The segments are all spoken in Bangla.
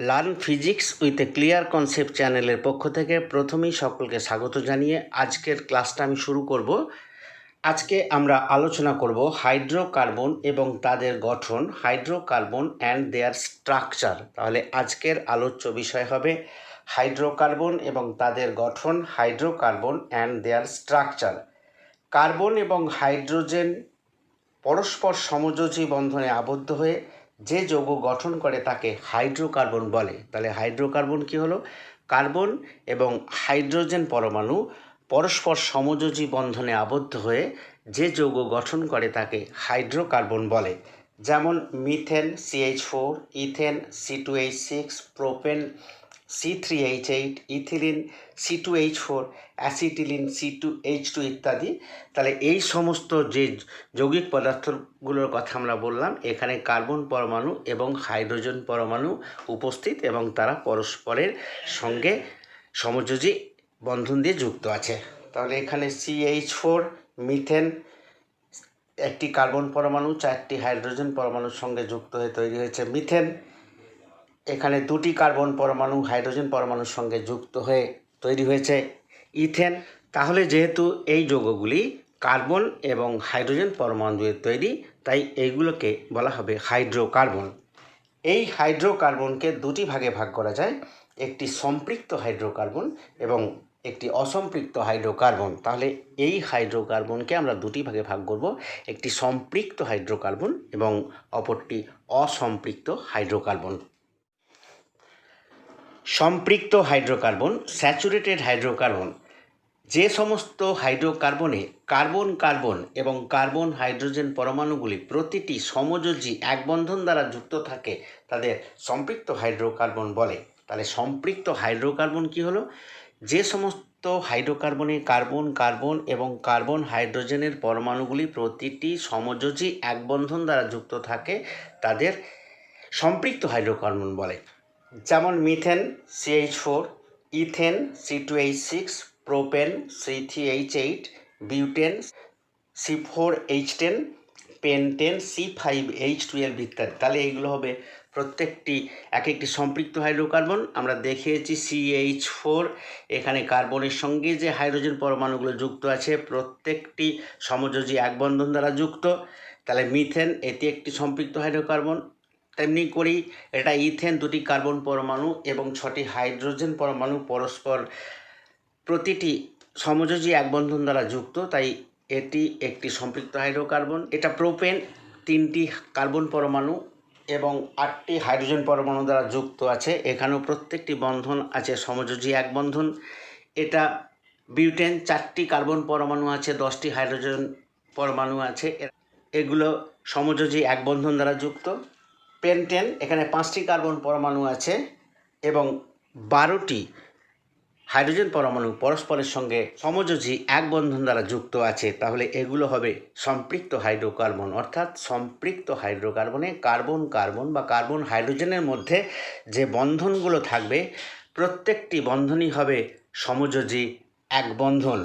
Learn physics with a clear concept চ্যানেলের পক্ষ থেকে প্রথমেই সকলকে স্বাগত জানিয়ে আজকের ক্লাসটা আমি শুরু করব। আজকে আমরা আলোচনা করব হাইড্রোকার্বন এবং তাদের গঠন, হাইড্রোকার্বন অ্যান্ড দেয়ার স্ট্রাকচার তাহলে আজকের আলোচ্য বিষয় হবে হাইড্রোকার্বন এবং তাদের গঠন, hydrocarbon and their structure carbon এবং হাইড্রোজেন পরস্পর সমযোজী বন্ধনে আবদ্ধ হয়ে যে যৌগ গঠন করে তাকে হাইড্রোকার্বন বলে। তাহলে হাইড্রোকার্বন কি হলো? কার্বন এবং হাইড্রোজেন পরমাণু পরস্পর সমযোজী বন্ধনে আবদ্ধ হয়ে যে যৌগ গঠন করে তাকে হাইড্রোকার্বন বলে। যেমন methane C H four, ethane, C two H six, propane C three H eight ethylene C two H four acetylene C two H two ইত্যাদি। তাহলে এই সমস্ত যে যৌগিক পদার্থগুলোর কথা আমরা বললাম, এখানে কার্বন পরমাণু এবং হাইড্রোজেন পরমাণু উপস্থিত এবং তারা পরস্পরের সঙ্গে সমযোজী বন্ধন দিয়ে যুক্ত আছে। তাহলে এখানে সিএইচ ফোর মিথেন, একটি কার্বন পরমাণু, চারটি হাইড্রোজেন পরমাণুর সঙ্গে যুক্ত হয়ে তৈরি হয়েছে। মিথেন এখানে দুটি কার্বন পরমাণু, হাইড্রোজেন পরমাণুর সঙ্গে যুক্ত হয়ে তৈরি হয়েছে। ইথেন, তাহলে যেহেতু এই যৌগগুলি কার্বন এবং হাইড্রোজেন পরমাণু দিয়ে তৈরি, তাই এইগুলোকে বলা হবে হাইড্রোকার্বন। এই হাইড্রোকার্বনকে দুটি ভাগে ভাগ করা যায়, একটি সম্পৃক্ত হাইড্রোকার্বন এবং একটি অসম্পৃক্ত হাইড্রোকার্বন। তাহলে এই হাইড্রোকার্বনকে আমরা দুটি ভাগে ভাগ করব, একটি সম্পৃক্ত হাইড্রোকার্বন এবং অপরটি অসম্পৃক্ত হাইড্রোকার্বন। সম্পৃক্ত হাইড্রোকার্বন, স্যাচুরেটেড হাইড্রোকার্বন, যে সমস্ত হাইড্রোকার্বনে কার্বন কার্বন এবং কার্বন হাইড্রোজেন পরমাণুগুলি প্রতিটি সমযোজী এক বন্ধন দ্বারা যুক্ত থাকে, তাদের সম্পৃক্ত হাইড্রোকার্বন বলে। তাহলে সম্পৃক্ত হাইড্রোকার্বন কি হলো? যে সমস্ত হাইড্রোকার্বনে কার্বন কার্বন এবং কার্বন হাইড্রোজেনের পরমাণুগুলি প্রতিটি সমযোজী এক বন্ধন দ্বারা যুক্ত থাকে, তাদের সম্পৃক্ত হাইড্রোকার্বন বলে। যেমন methane C H four ethane C two H six propane C three H eight butane C four H ten pentane C five H twelve ইত্যাদি। তাহলে এইগুলো হবে প্রত্যেকটি এক একটি সম্পৃক্ত হাইড্রোকার্বন। আমরা দেখিয়েছি সিএইচ ফোর এখানে কার্বনের সঙ্গে যে হাইড্রোজেন পরমাণুগুলো যুক্ত আছে, প্রত্যেকটি সমযোজী এক বন্ধন দ্বারা যুক্ত। তাহলে মিথেন, এটি একটি সম্পৃক্ত হাইড্রোকার্বন। তেমনি করেই এটা ইথেন দুটি কার্বন পরমাণু এবং ছটি হাইড্রোজেন পরমাণু পরস্পর প্রতিটি সমযোজী এক বন্ধন দ্বারা যুক্ত, তাই এটি একটি সম্পৃক্ত হাইড্রোকার্বন। এটা প্রোপেন, তিনটি কার্বন পরমাণু এবং আটটি হাইড্রোজেন পরমাণু দ্বারা যুক্ত আছে। এখানেও প্রত্যেকটি বন্ধন আছে, সমযোজী এক বন্ধন। এটা বিউটেন, চারটি কার্বন পরমাণু আছে, দশটি হাইড্রোজেন পরমাণু আছে। এগুলো সমযোজী এক বন্ধন দ্বারা যুক্ত। পেন্টেন, এখানে পাঁচটি কার্বন পরমাণু আছে এবং বারোটি হাইড্রোজেন পরমাণু পরস্পরের সঙ্গে সমযোজী এক বন্ধন দ্বারা যুক্ত আছে। তাহলে এগুলো হবে সম্পৃক্ত হাইড্রোকার্বন, অর্থাৎ সম্পৃক্ত হাইড্রোকার্বনে কার্বন কার্বন বা কার্বন হাইড্রোজেনের মধ্যে যে বন্ধনগুলো থাকবে, প্রত্যেকটি বন্ধনই হবে সমযোজী এক বন্ধন।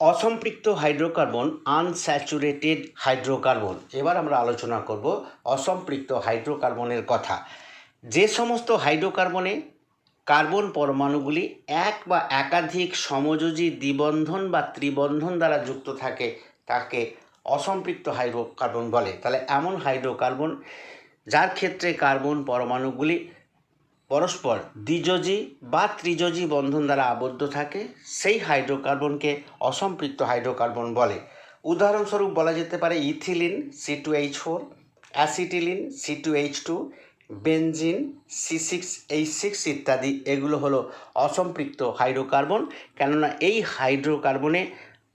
অসম্পৃক্ত হাইড্রোকার্বন, আনস্যাচুরেটেড হাইড্রোকার্বন। এবার আমরা আলোচনা করব অসম্পৃক্ত হাইড্রোকার্বনের কথা। যে সমস্ত হাইড্রোকার্বনে কার্বন পরমাণুগুলি এক বা একাধিক সমযোজী দ্বিবন্ধন বা ত্রিবন্ধন দ্বারা যুক্ত থাকে, তাকে অসম্পৃক্ত হাইড্রোকার্বন বলে। তাহলে এমন হাইড্রোকার্বন, যার ক্ষেত্রে কার্বন পরমাণুগুলি পরস্পর দ্বিযোজী বা ত্রিযোজী বন্ধন দ্বারা আবদ্ধ থাকে, সেই হাইড্রোকার্বনকে অসম্পৃক্ত হাইড্রোকার্বন বলে। উদাহরণস্বরূপ বলা যেতে পারে ethylene C two H four acetylene C two H two benzene C six H six ইত্যাদি। এগুলো হলো অসম্পৃক্ত হাইড্রোকার্বন, কেননা এই হাইড্রোকার্বনে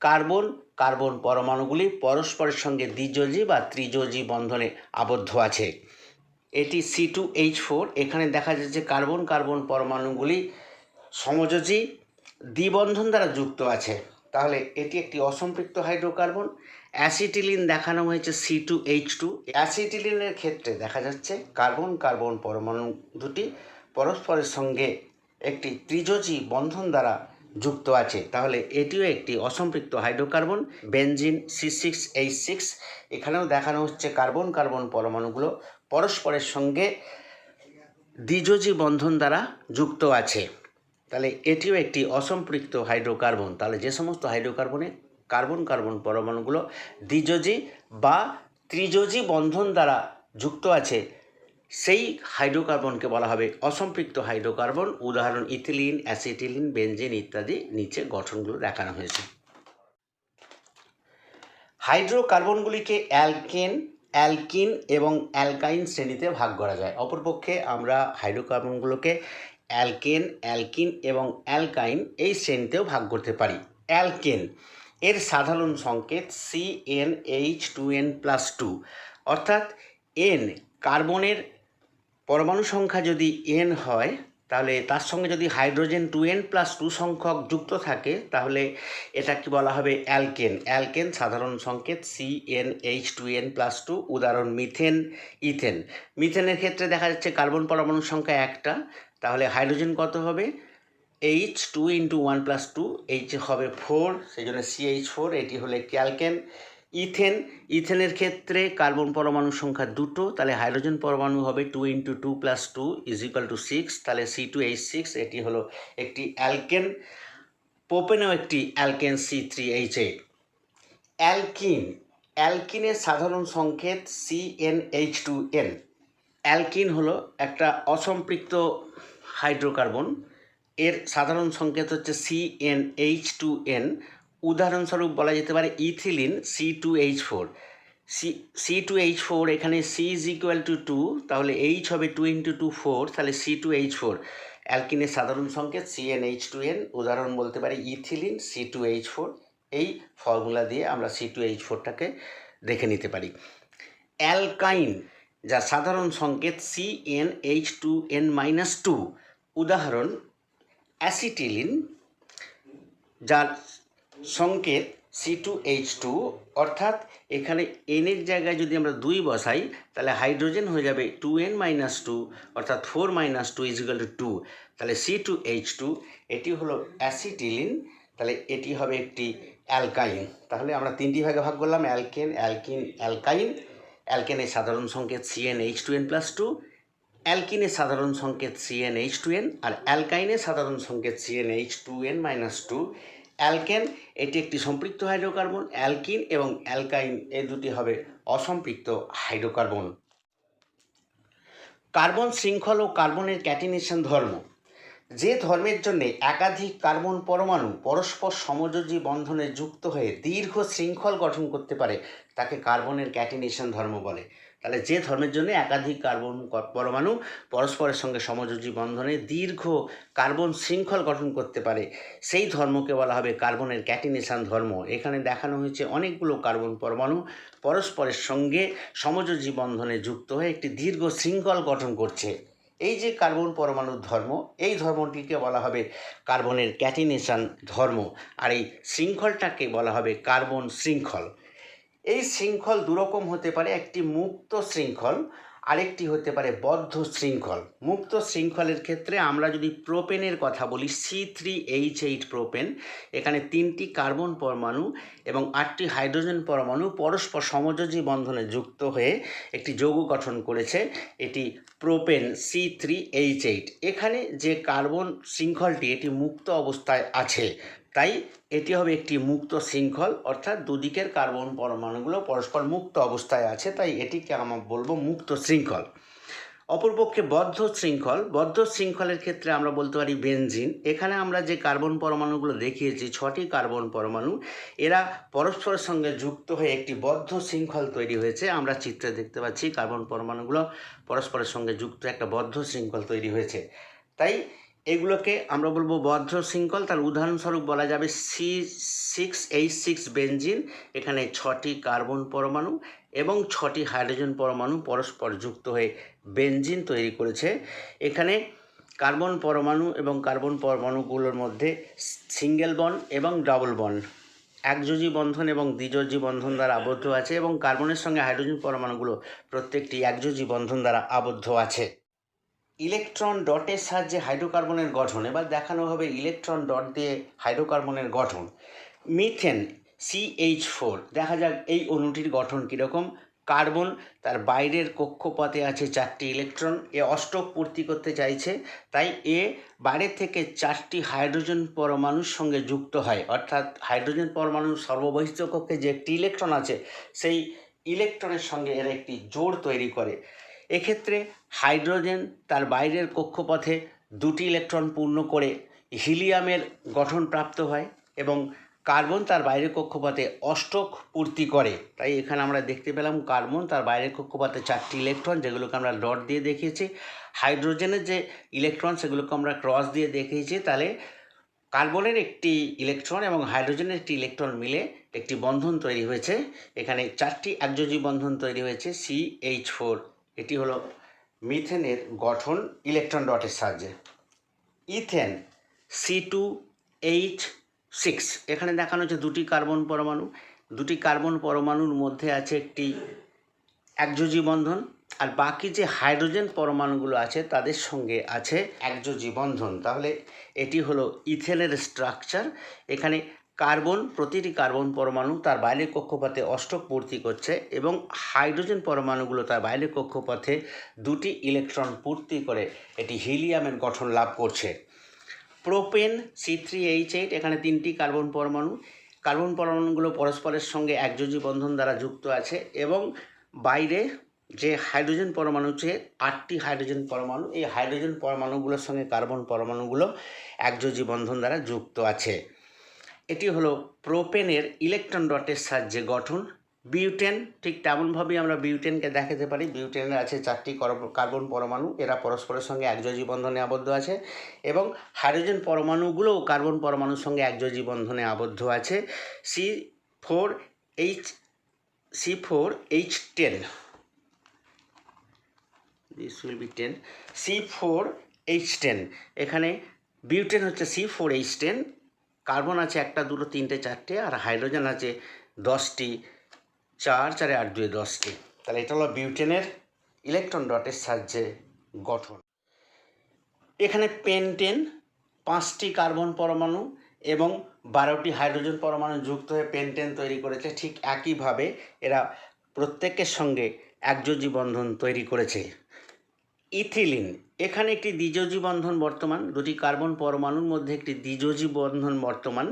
কার্বন কার্বন পরমাণুগুলি পরস্পরের সঙ্গে দ্বিযোজী বা ত্রিযোজী বন্ধনে আবদ্ধ আছে। এটি সি টু এইচ ফোর এখানে দেখা যাচ্ছে কার্বন কার্বন পরমাণুগুলি সমযোজী দ্বিবন্ধন দ্বারা যুক্ত আছে। তাহলে এটি একটি অসম্পৃক্ত হাইড্রোকার্বন। অ্যাসিটিলিন দেখানো হয়েছে সি টু এইচ টু অ্যাসিটিলিনের ক্ষেত্রে দেখা যাচ্ছে কার্বন কার্বন পরমাণু দুটি পরস্পরের সঙ্গে একটি ত্রিযোজী বন্ধন দ্বারা যুক্ত আছে। তাহলে এটিও একটি অসম্পৃক্ত hydrocarbon. Benzene C six H six এখানেও দেখানো হচ্ছে কার্বন কার্বন পরমাণুগুলো পরস্পরের সঙ্গে দ্বিযোজী বন্ধন দ্বারা যুক্ত আছে। তাহলে এটিও একটি অসম্পৃক্ত হাইড্রোকার্বন। তাহলে যে সমস্ত হাইড্রোকার্বনে কার্বন কার্বন পরমাণুগুলো দ্বিযোজী বা ত্রিযোজী বন্ধন দ্বারা যুক্ত আছে, সেই হাইড্রোকার্বনকে বলা হবে অসম্পৃক্ত হাইড্রোকার্বন। উদাহরণ, ইথিলিন, অ্যাসিটিলিন বেঞ্জিন ইত্যাদি নিচে গঠনগুলো দেখানো হয়েছে। হাইড্রোকার্বনগুলিকে অ্যালকেন অ্যালকিন এবং অ্যালকাইন শ্রেণীতে ভাগ করা যায়। অপরপক্ষে আমরা হাইড্রোকার্বনগুলোকে অ্যালকেন, অ্যালকিন এবং অ্যালকাইন এই শ্রেণীতেও ভাগ করতে পারি। অ্যালকেন, এর সাধারণ সংকেত C n H two n plus two অর্থাৎ এন কার্বনের পরমাণু সংখ্যা যদি এন হয় তাহলে তার সঙ্গে যদি hydrogen two n plus two সংখ্যক যুক্ত থাকে, তাহলে এটা কি বলা হবে? অ্যালকেন। অ্যালকেন সাধারণ সংকেত C n H two n plus two উদাহরণ মিথেন, ইথেন। মিথেনের ক্ষেত্রে দেখা যাচ্ছে কার্বন পরমাণুর সংখ্যা একটা, তাহলে হাইড্রোজেন কত হবে? H two into one plus two H হবে ফোর সেই জন্য সিএইচ ফোর এটি হলে ক্যালকেন ইথেন, ইথেনের ক্ষেত্রে কার্বন পরমাণুর সংখ্যা দুটো, তাহলে হাইড্রোজেন পরমাণু হবে two into two plus two is equal to six তাহলে সি টু এইচ সিক্স এটি হলো একটি অ্যালকেন পোপেনও একটি alkane C three H eight alkene অ্যালকিনের সাধারণ সংকেত C n H two n alkene হলো একটা অসম্পৃক্ত হাইড্রোকার্বন, এর সাধারণ সংকেত হচ্ছে C n H two n উদাহরণস্বরূপ বলা যেতে পারে ethylene C two H four C C two H four এখানে C is equal to two তাহলে এইচ হবে টু ইন্টু টু ফোর তাহলে সি টু এইচ ফোর অ্যালকিনের সাধারণ সংকেত C n H two n উদাহরণ বলতে পারি ethylene C two H four এই ফর্মুলা দিয়ে আমরা সি টু এইচ ফোরটাকে দেখে নিতে পারি। অ্যালকাইন, যা সাধারণ সংকেত C n H two n minus two উদাহরণ, অ্যাসিটিলিন, যার সংকেত সি টু এইচ টু অর্থাৎ এখানে এনের জায়গায় যদি আমরা দুই বসাই, তাহলে হাইড্রোজেন হয়ে যাবে টু এন মাইনাস টু অর্থাৎ four minus two is equal to two তাহলে সি টু এইচ টু এটি হলো অ্যাসিটিলিন তাহলে এটি হবে একটি অ্যালকাইন তাহলে আমরা তিনটি ভাগে ভাগ করলাম অ্যালকেন অ্যালকিন অ্যালকাইন অ্যালকেনের সাধারণ সংকেত C n H two n plus two অ্যালকিনের সাধারণ সংকেত C n H two n আর অ্যালকাইনের সাধারণ সংকেত C n H two n minus two alkane, এটি একটি সম্পৃক্ত হাইড্রোকার্বন, অ্যালকিন এবং অ্যালকাইন এই দুটি হবে অসম্পৃক্ত হাইড্রোকার্বন। কার্বন শৃঙ্খল ও কার্বনের ক্যাটিনেশন ধর্ম। যে ধর্মের জন্য একাধিক কার্বন পরমাণু পরস্পর সমযোজী বন্ধনে যুক্ত হয়ে দীর্ঘ শৃঙ্খল গঠন করতে পারে, তাকে কার্বনের ক্যাটিনেশন ধর্ম বলে। তাহলে যে ধর্মের জন্য একাধিক কার্বন পরমাণু পরস্পরের সঙ্গে সমযোজী বন্ধনে দীর্ঘ কার্বন শৃঙ্খল গঠন করতে পারে, সেই ধর্মকে বলা হবে কার্বনের ক্যাটিনেশান ধর্ম। এখানে দেখানো হয়েছে অনেকগুলো কার্বন পরমাণু পরস্পরের সঙ্গে সমযোজী বন্ধনে যুক্ত হয়ে একটি দীর্ঘ শৃঙ্খল গঠন করছে। এই যে কার্বন পরমাণুর ধর্ম, এই ধর্মটিকে বলা হবে কার্বনের ক্যাটিনেশান ধর্ম। আর এই শৃঙ্খলটাকে বলা হবে কার্বন শৃঙ্খল। এই শৃঙ্খল দুরকম হতে পারে একটি মুক্ত শৃঙ্খল, আরেকটি হতে পারে বদ্ধ শৃঙ্খল। মুক্ত শৃঙ্খলের ক্ষেত্রে আমরা যদি প্রোপেনের কথা বলি C three H eight propane, এখানে তিনটি কার্বন পরমাণু এবং আটটি হাইড্রোজেন পরমাণু পরস্পর সমযোজী বন্ধনে যুক্ত হয়ে একটি যৌগ গঠন করেছে, এটি propane C three H eight এখানে যে কার্বন শৃঙ্খলটি, এটি মুক্ত অবস্থায় আছে তাই এটি হবে একটি মুক্ত শৃঙ্খল, অর্থাৎ দুদিকের কার্বন পরমাণুগুলো পরস্পর মুক্ত অবস্থায় আছে, তাই এটিকে আমরা বলব মুক্ত শৃঙ্খল। অপরপক্ষে বদ্ধ শৃঙ্খল, বদ্ধ শৃঙ্খলের ক্ষেত্রে আমরা বলতে পারি বেনজিন। এখানে আমরা যে কার্বন পরমাণুগুলো দেখিয়েছি, ছটি কার্বন পরমাণু, এরা পরস্পরের সঙ্গে যুক্ত হয়ে একটি বদ্ধ শৃঙ্খল তৈরি হয়েছে। আমরা চিত্রে দেখতে পাচ্ছি কার্বন পরমাণুগুলো পরস্পরের সঙ্গে যুক্ত একটা বদ্ধ শৃঙ্খল তৈরি হয়েছে। তাই এগুলোকে আমরা বলব বদ্ধ শৃঙ্খল। তার উদাহরণস্বরূপ বলা যাবে C six H six benzene, এখানে ছটি কার্বন পরমাণু এবং ছটি হাইড্রোজেন পরমাণু পরস্পর যুক্ত হয়ে বেঞ্জিন তৈরি করেছে। এখানে কার্বন পরমাণু এবং কার্বন পরমাণুগুলোর মধ্যে সিঙ্গেল বন এবং ডাবল বন্ড, একযোজী বন্ধন এবং দ্বিযোজী বন্ধন দ্বারা আবদ্ধ আছে এবং কার্বনের সঙ্গে হাইড্রোজেন পরমাণুগুলো প্রত্যেকটি একযোজী বন্ধন দ্বারা আবদ্ধ আছে। ইলেকট্রন ডটের সাহায্যে হাইড্রোকার্বনের গঠন, এবার দেখানো হবে ইলেকট্রন ডট দিয়ে হাইড্রোকার্বনের গঠন। মিথেন সিএইচ ফোর দেখা যাক এই অণুটির গঠন কীরকম। কার্বন তার বাইরের কক্ষপথে আছে চারটি ইলেকট্রন এ অষ্টক পূর্তি করতে চাইছে, তাই এ বাইরে থেকে চারটি হাইড্রোজেন পরমাণুর সঙ্গে যুক্ত হয়। অর্থাৎ হাইড্রোজেন পরমাণুর সর্ববহিষ্ঠ কক্ষে যে একটি ইলেকট্রন আছে, সেই ইলেকট্রনের সঙ্গে এরা একটি জোড় তৈরি করে। এক্ষেত্রে হাইড্রোজেন তার বাইরের কক্ষপথে দুটি ইলেকট্রন পূর্ণ করে হিলিয়ামের গঠন প্রাপ্ত হয় এবং কার্বন তার বাইরের কক্ষপথে অষ্টক পূর্তি করে। তাই এখানে আমরা দেখতে পেলাম কার্বন তার বাইরের কক্ষপথে চারটি ইলেকট্রন যেগুলোকে আমরা ডট দিয়ে দেখিয়েছি। হাইড্রোজেনের যে ইলেকট্রন সেগুলোকে আমরা ক্রস দিয়ে দেখিয়েছি। তাহলে কার্বনের একটি ইলেকট্রন এবং হাইড্রোজেনের একটি ইলেকট্রন মিলে একটি বন্ধন তৈরি হয়েছে। এখানে চারটি একযোজী বন্ধন তৈরি হয়েছে সি এইচ ফোর এটি হলো মিথেনের গঠন ইলেকট্রন ডটের সাহায্যে। Ethane C two H six এখানে দেখানো হচ্ছে দুটি কার্বন পরমাণু। দুটি কার্বন পরমাণুর মধ্যে আছে একটি একযোজী বন্ধন, আর বাকি যে হাইড্রোজেন পরমাণুগুলো আছে, তাদের সঙ্গে আছে একযোজী বন্ধন। তাহলে এটি হলো ইথেনের স্ট্রাকচার। এখানে কার্বন, প্রতিটি কার্বন পরমাণু তার বাইরের কক্ষপথে অষ্টক পূর্তি করছে এবং হাইড্রোজেন পরমাণুগুলো তার বাইরের কক্ষপথে দুটি ইলেকট্রন পূর্তি করে এটি হিলিয়ামের গঠন লাভ করছে। Propane, C three H eight, এখানে তিনটি কার্বন পরমাণু। কার্বন পরমাণুগুলো পরস্পরের সঙ্গে একযোজী বন্ধন দ্বারা যুক্ত আছে এবং বাইরে যে হাইড্রোজেন পরমাণু হচ্ছে আটটি হাইড্রোজেন পরমাণু, এই হাইড্রোজেন পরমাণুগুলোর সঙ্গে কার্বন পরমাণুগুলো একযোজী বন্ধন দ্বারা যুক্ত আছে। এটি হলো প্রোপেনের ইলেকট্রন ডটের সাহায্যে গঠন। বিউটেন, ঠিক তেমনভাবেই আমরা বিউটেনকে দেখাতে পারি। বিউটেনের আছে চারটি কর- কার্বন পরমাণু, এরা পরস্পরের সঙ্গে একযোজী বন্ধনে আবদ্ধ আছে এবং হাইড্রোজেন পরমাণুগুলোও কার্বন পরমাণুর সঙ্গে একযোজী বন্ধনে আবদ্ধ আছে। C four H, C four H ten. This will be ten C four H ten. এখানে বিউটেন হচ্ছে C four H ten. Carbon আছে একটা, দুটো, তিনটে, চারটে, আর হাইড্রোজেন আছে দশটি, চার, চারে আট দুই দশটি। তাহলে এটা হলো বিউটেনের ইলেকট্রন ডটের সাহায্যে গঠন। এখানে পেন্টেন পাঁচটি কার্বন পরমাণু এবং বারোটি হাইড্রোজেন পরমাণু যুক্ত হয়ে পেন্টেন তৈরি করেছে। ঠিক একইভাবে এরা প্রত্যেকের সঙ্গে একযোজী বন্ধন তৈরি করেছে। ইথিলিন। এখানে একটি দ্বিযোজী বন্ধন বর্তমান, দুটি কার্বন পরমাণুর মধ্যে একটি দ্বিযোজী বন্ধন বর্তমান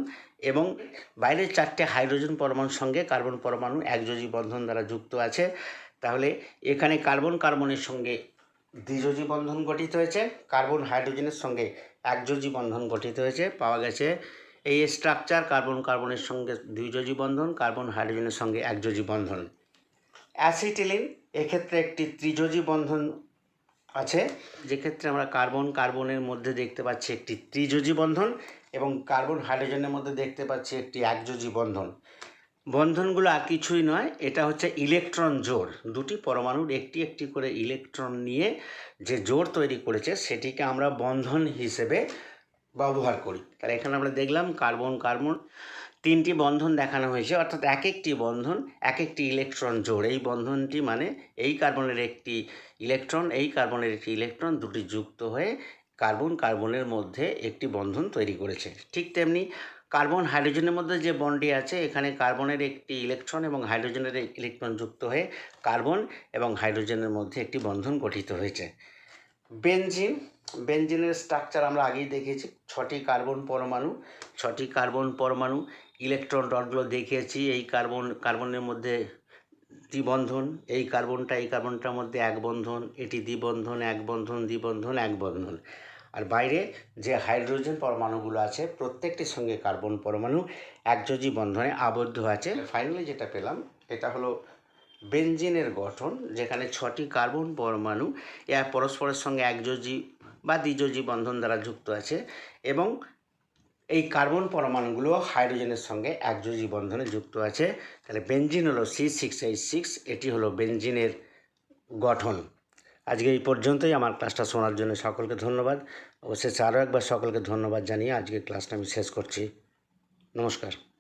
এবং বাইরের চারটে হাইড্রোজেন পরমাণুর সঙ্গে কার্বন পরমাণু একযোজী বন্ধন দ্বারা যুক্ত আছে। তাহলে এখানে কার্বন কার্বনের সঙ্গে দ্বিযোজী বন্ধন গঠিত হয়েছে, কার্বন হাইড্রোজেনের সঙ্গে একযোজী বন্ধন গঠিত হয়েছে, পাওয়া গেছে এই স্ট্রাকচার কার্বন কার্বনের সঙ্গে দ্বিযোজী বন্ধন, কার্বন হাইড্রোজেনের সঙ্গে একযোজী বন্ধন। অ্যাসিটিলিন, এক্ষেত্রে একটি ত্রিযোজী বন্ধন আছে। যেক্ষেত্রে আমরা কার্বন, কার্বনের মধ্যে দেখতে পাচ্ছি একটি ত্রিযোজী বন্ধন এবং কার্বন হাইড্রোজেনের মধ্যে দেখতে পাচ্ছি একটি একযোজী বন্ধন। বন্ধনগুলো আর কিছুই নয়, এটা হচ্ছে ইলেকট্রন জোর দুটি পরমাণুর একটি একটি করে ইলেকট্রন নিয়ে যে জোর তৈরি করেছে, সেটিকে আমরা বন্ধন হিসেবে ব্যবহার করি। তাহলে এখানে আমরা দেখলাম কার্বন কার্বন তিনটি বন্ধন দেখানো হয়েছে, অর্থাৎ এক একটি বন্ধন, এক একটি ইলেকট্রন জোড়। এই বন্ধনটি মানে এই কার্বনের একটি ইলেকট্রন, এই কার্বনের একটি ইলেকট্রন দুটি যুক্ত হয়ে কার্বন, কার্বনের মধ্যে একটি বন্ধন তৈরি করেছে। ঠিক তেমনি কার্বন, হাইড্রোজেনের মধ্যে যে বন্ডটি আছে, এখানে কার্বনের একটি ইলেকট্রন এবং হাইড্রোজেনের ইলেকট্রন যুক্ত হয়ে কার্বন এবং হাইড্রোজেনের মধ্যে একটি বন্ধন গঠিত হয়েছে। বেনজিন বেনজিনের স্ট্রাকচার আমরা আগেই দেখেছি। ছটি কার্বন পরমাণু, ছটি কার্বন পরমাণু, ইলেকট্রন ডটগুলো দেখিয়েছি, এই কার্বন, কার্বনের মধ্যে দ্বিবন্ধন, এই কার্বনটা, এই কার্বনটার মধ্যে এক বন্ধন, এটি দ্বিবন্ধন, এক বন্ধন, দ্বিবন্ধন, এক বন্ধন। আর বাইরে যে হাইড্রোজেন পরমাণুগুলো আছে, প্রত্যেকটির সঙ্গে কার্বন পরমাণু একযোজী বন্ধনে আবদ্ধ আছে। ফাইনালি যেটা পেলাম, এটা হলো বেঞ্জিনের গঠন, যেখানে ছটি কার্বন পরমাণু পরস্পরের সঙ্গে একযোজী বা দ্বিযোজী বন্ধন দ্বারা যুক্ত আছে এবং এই কার্বন পরমাণুগুলো হাইড্রোজেনের সঙ্গে একযোজী বন্ধনে যুক্ত আছে। তাহলে বেঞ্জিন হলো সি সিক্স সিক্স এটি হলো বেঞ্জিনের গঠন। আজকে এই পর্যন্তই, আমার ক্লাসটা শোনার জন্য সকলকে ধন্যবাদ। অবশেষে আরও একবার সকলকে ধন্যবাদ জানিয়ে আজকে ক্লাসটা আমি শেষ করছি। নমস্কার।